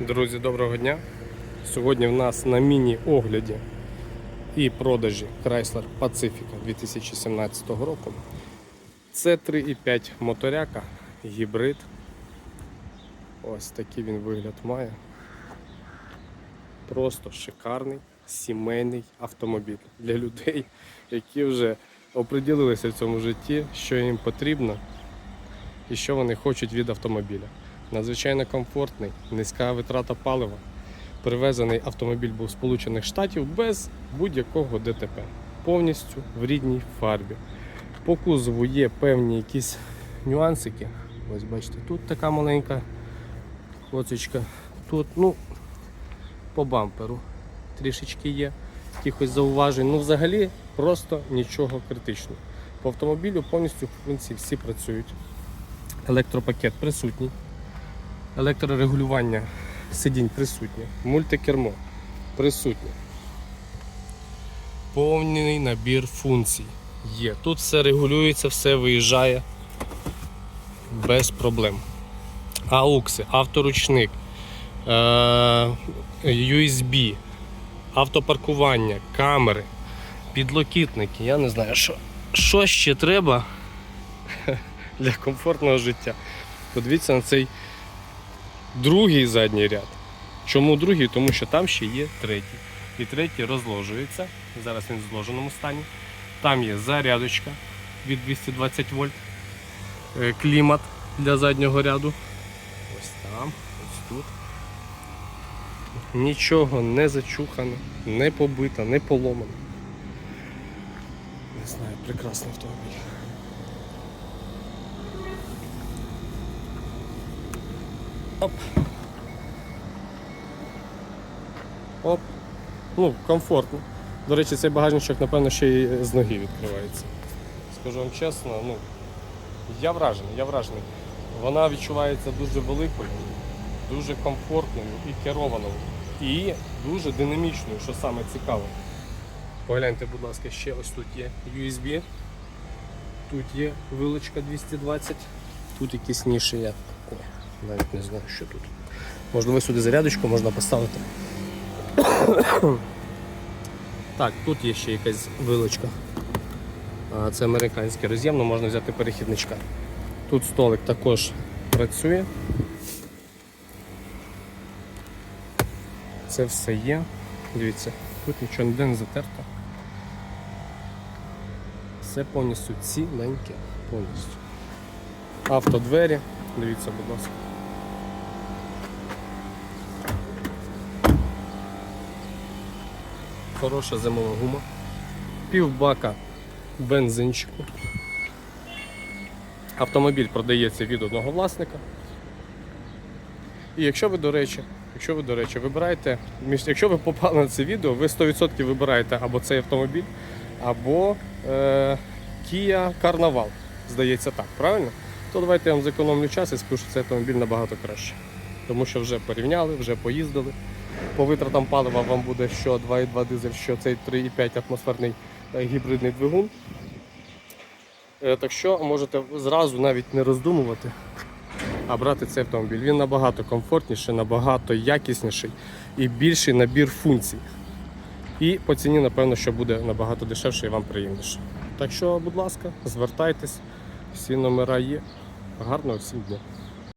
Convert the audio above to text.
Друзі, доброго дня! Сьогодні в нас на міні-огляді і продажі Chrysler Pacifica 2017 року. Це 3,5 моторяка, гібрид. Ось такий він вигляд має. Просто шикарний сімейний автомобіль для людей, які вже оприділилися в цьому житті, що їм потрібно і що вони хочуть від автомобіля. Надзвичайно комфортний, низька витрата палива. Привезений автомобіль був Сполучених Штатів без будь-якого ДТП. Повністю в рідній фарбі. По кузову є певні якісь нюансики. Ось бачите, тут така маленька коцочка. Тут, ну, по бамперу трішечки є якихось зауважень. Ну, взагалі, просто нічого критичного. По автомобілю повністю в принципі, всі працюють. Електропакет присутній. Електрорегулювання сидінь присутнє. Мультикермо присутнє. Повний набір функцій є. Тут все регулюється, все виїжджає без проблем. Аукси, авторучник, е- USB, автопаркування, камери, підлокітники. Я не знаю, що, що ще треба для комфортного життя. Подивіться на цей другий задній ряд. Чому другий? Тому що там ще є третій. І третій розложується. Зараз він в зложеному стані. Там є зарядочка від 220 вольт, е, клімат для заднього ряду. Ось там, ось тут. Нічого не зачухано, не побито, не поломано. Не знаю, прекрасний автомобіль. Оп. Оп. Ну, комфортно. До речі, цей багажничок, напевно, ще й з ноги відкривається. Скажу вам чесно, ну, я вражений, я вражений. Вона відчувається дуже великою, дуже комфортною і керованою. І дуже динамічною, що саме цікаво. Погляньте, будь ласка, ще ось тут є USB. Тут є вилочка 220, тут якісь ніші є. Навіть не знаю, що тут. Можливо, сюди зарядочку можна поставити. Так, тут є ще якась вилочка. Це американський роз'єм, ну можна взяти перехідничка. Тут столик також працює. Це все є. Дивіться, тут нічого ніде не затерто. Все повністю ціленьке, повністю. Автодвері, дивіться, будь ласка. Хороша зимова гума. Півбака бензинчику. Автомобіль продається від одного власника. І якщо ви, до речі, якщо ви, до речі, вибираєте, якщо ви попали на це відео, ви 100% вибираєте або цей автомобіль, або е, Kia Carnival. Здається так, правильно? То давайте я вам зекономлю час і скажу, що цей автомобіль набагато краще. Тому що вже порівняли, вже поїздили. По витратам палива вам буде що 2,2 дизель, що цей 3,5 атмосферний е, гібридний двигун. Е, Так що можете зразу навіть не роздумувати, а брати цей автомобіль. Він набагато комфортніший, набагато якісніший і більший набір функцій. І по ціні, напевно, що буде набагато дешевше і вам приємніше. Так що, будь ласка, звертайтесь, всі номера є. Гарного всім дня.